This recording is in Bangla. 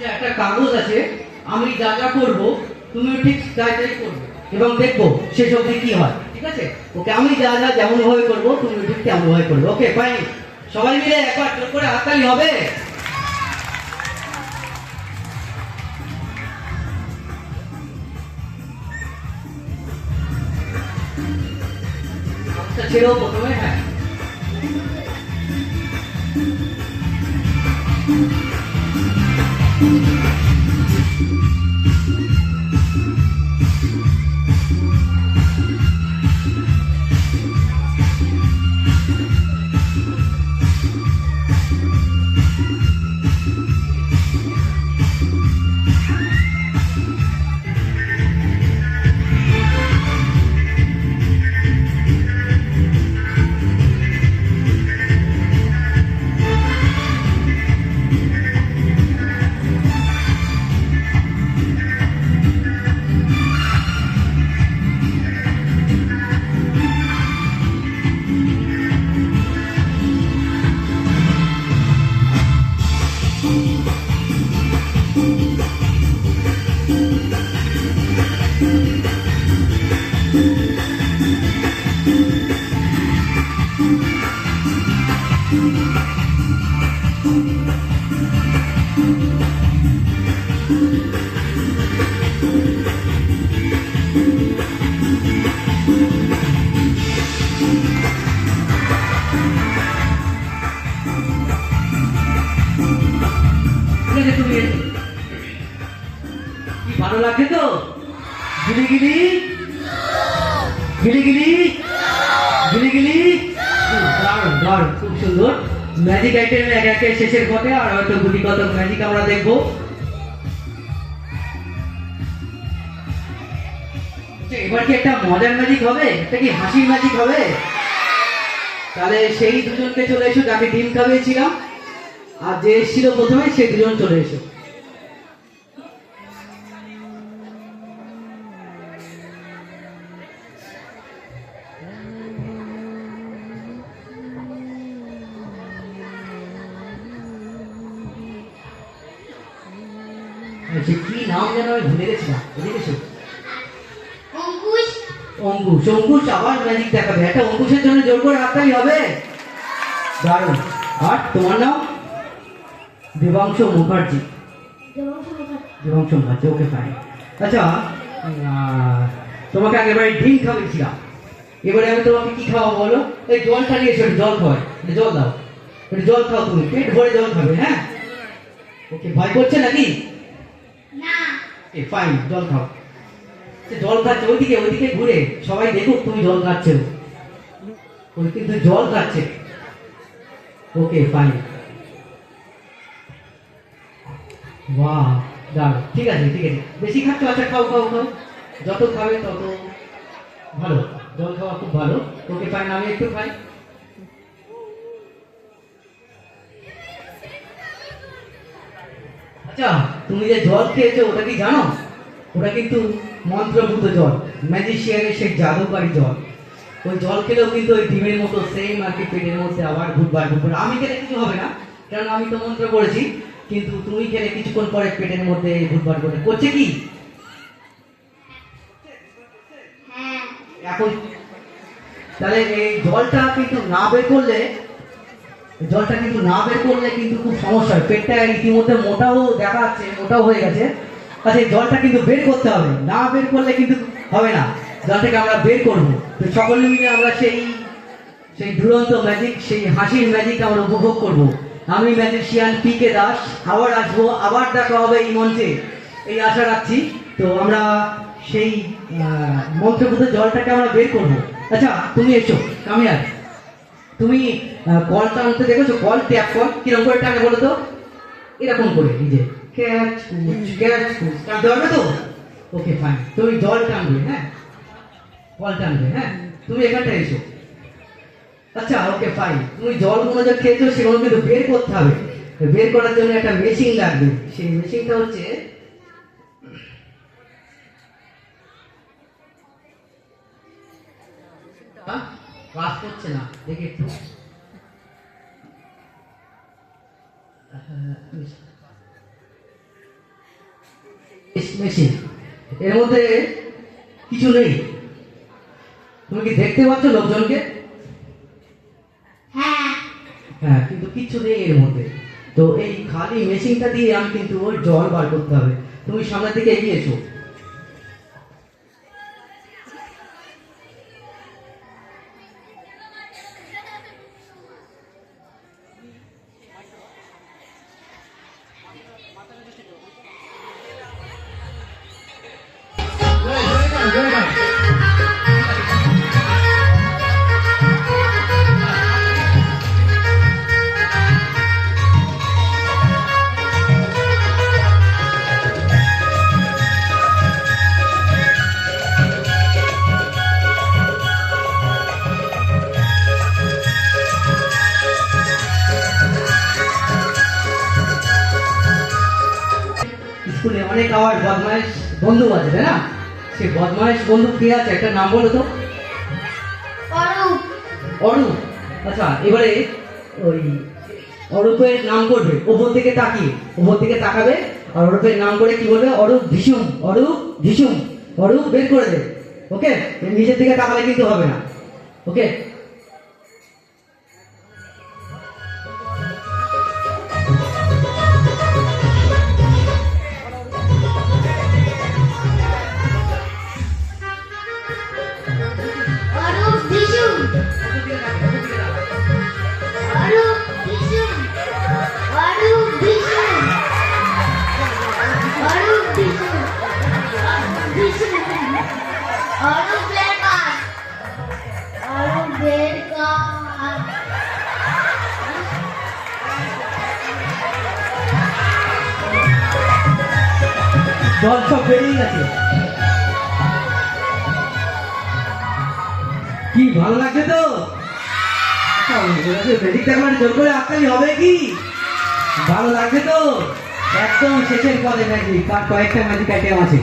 আচ্ছা একটা কাগজ আছে, আমি যা যা করব তুমি ঠিক তাই তাই করবে এবং দেখব শেষ অবধি কি হয়, ঠিক আছে? ওকে আমি যা যা যেমন ভাবে করব তুমি ঠিক তেমন ভাবে করবে। ওকে ফাইন সবাই মিলে একবার করে হাততালি হবে। আচ্ছা ছেড়েও প্রথমে হ্যাঁ। ঠিক আছে ভালো লাগে তো গিলি গিলি গিলি গিলি গিলি গিলি হুম, দারুণ দারুণ খুব সুন্দর ম্যাজিক আইটেম এক একে শেষের পথে আর হয়তো গুটি কত ম্যাজিক আমরা দেখব। আচ্ছা, এবার কি একটা মজার ম্যাজিক হবে? এটা কি হাসির ম্যাজিক হবে? তাহলে সেই দুজনকে চলে এসো যাকে ডিম খাওয়িয়েছিলাম আর যে এসেছিল প্রথমে সেই দুজন চলে এসো। আচ্ছা, কি নাম যেন আমি ভুলে গেছিলাম? এদিকে এসো। অঙ্কুশ। অঙ্কুশ অঙ্কুশ আবার ম্যাজিক দেখাবে। একটা অঙ্কুশের জন্য জোর করে হাততালি হবে। দারুণ। আর তোমার নাম? দেবাংশ মুখার্জি। দেবাংশ মুখার্জি। ওকে ফাইন আচ্ছা তোমাকে আগেবারে ডিম খাওয়াইছিলাম। এবারে আমি তোমাকে কি খাওয়াবো বলো? এই জলটা নিয়ে এসো জল খাওয়াই জল দাও। জল খাও তুমি পেট ভরে জল খাবে হ্যাঁ? ওকে ভয় করছে নাকি? এ ফাইন জল খাও। জল খাচ্ছে, ওইদিকে ওইদিকে ঘুরে সবাই দেখুক তুমি জল খাচ্ছে। ওই কিন্তু জল খাচ্ছে। ওকে ফাইন বাহ দাঁড়ো ঠিক আছে ঠিক আছে। বেশি খাচ্ছ আচ্ছা খাও খাও খাও। যত খাবে তত ভালো। জল খাওয়া খুব ভালো। ওকে ফাইন আমি একটু খাই। আচ্ছা তুমি যে জল খেয়েছো ওটা কি জানো? ওটা কিন্তু মন্ত্রভূত জল ম্যাজিশিয়ানের সেই জাদুকারী জল। ওই জল খেলেও কিন্তু ওই ডিমের মতো সেম আর কি পেটের মধ্যে আবার ঘুরবার ঘুরবার আমি খেলে কিছু হবে না কারণ আমি তো মন্ত্র করেছি কিন্তু তুমি খেলে কিছুক্ষণ পরে পেটের মধ্যে ঘুরবার ঘুরে করছে কি? হ্যাঁ। এখন তাহলে এই জলটা কিন্তু না বের করলে জলটা কিন্তু না বের করলে কিন্তু খুব সমস্যা হয়। পেটটা ইতিমধ্যে মোটাও দেখা যাচ্ছে মোটাও হয়ে গেছে। আচ্ছা জলটা কিন্তু বের করতে হবে। না বের করলে কিন্তু হবে না। জলটাকে আমরা বের করব। তো সকলে মিলে আমরা সেই সেই দুরন্ত ম্যাজিক সেই হাসির ম্যাজিক আমরা উপভোগ করব। আমি ম্যাজিশিয়ান পি কে দাস আবার আসব আবার দেখা হবে এই মঞ্চে। এই আশা রাখছি। তো আমরা সেই আহ, মধ্যে জলটাকে আমরা বের করব। আচ্ছা তুমি এসো কামিয়ার তুমি কল টানতে দেখেছ কল ট্যাপ কল কীরকম করে টানে বলো তো? এরকম করে যে ক্যাচ ক্যাচ টানতে পারবে তো? ওকে ফাইন তুমি জল টানবে হ্যাঁ? কল টানবে হ্যাঁ? তুমি এখানটা এসো। আচ্ছা ওকে ফাইন তুমি জলগুলো যা খেয়েছো সেগুলো কিন্তু বের করতে হবে। বের করার জন্য একটা মেশিন লাগবে। সেই মেশিনটা হচ্ছে আহ, কাজ করছে না দেখি একটু। মেশিন এর মধ্যে কিছু নেই। তুমি কি দেখতে পাচ্ছ লোকজনকে? হ্যাঁ। হ্যাঁ কিন্তু কিছু নেই এর মধ্যে। তো এই খালি মেশিনটা দিয়ে আমি কিন্তু ওর জল বার করতে হবে। তুমি সামনের দিকে এগিয়ে স্কুলে অনেক আবার বদমাইশ বন্ধু আছে তাই না? সে বদমাইশ বন্ধু কে আছে একটা নাম বলো তো। অরূপ। অরূপ? আচ্ছা এবারে ওই অরূপের নাম করবে ওপর থেকে তাকিয়ে ওপর থেকে তাকাবে আর অরূপের নাম করে কি বলবে? অরূপ ভীষণ অরূপ ভীষণ অরূপ বের করে দেবে ওকে নিজের দিকে তাকালে কিন্তু হবে না ওকে জল সব বেরিয়ে গেছে। কি ভালো লাগছে তো? বেদিকটা একবার জোর করে হবে কি? ভালো লাগছে তো? একদম শেষের পদে ম্যাজিক তার কয়েকটা ম্যাজিক আইটেম আছে।